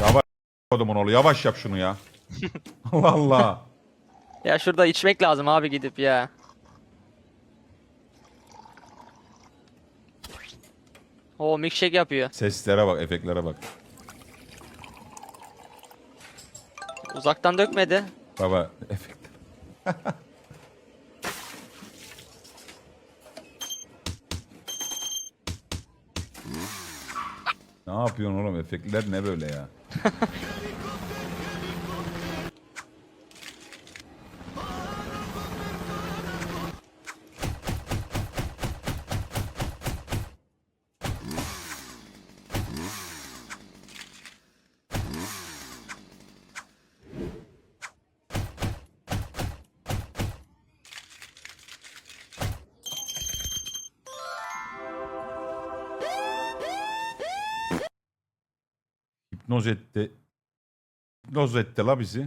Yavaş kodumun oğlu yavaş yap şunu ya. Allah Allah. Ya şurada içmek lazım abi gidip ya. O milkshake yapıyor. Seslere bak, efektlere bak. Uzaktan dökmedi. Baba efekt. ne yapıyorsun oğlum? Efektler ne böyle ya? Hipnoz etti. Hipnoz etti la bizi.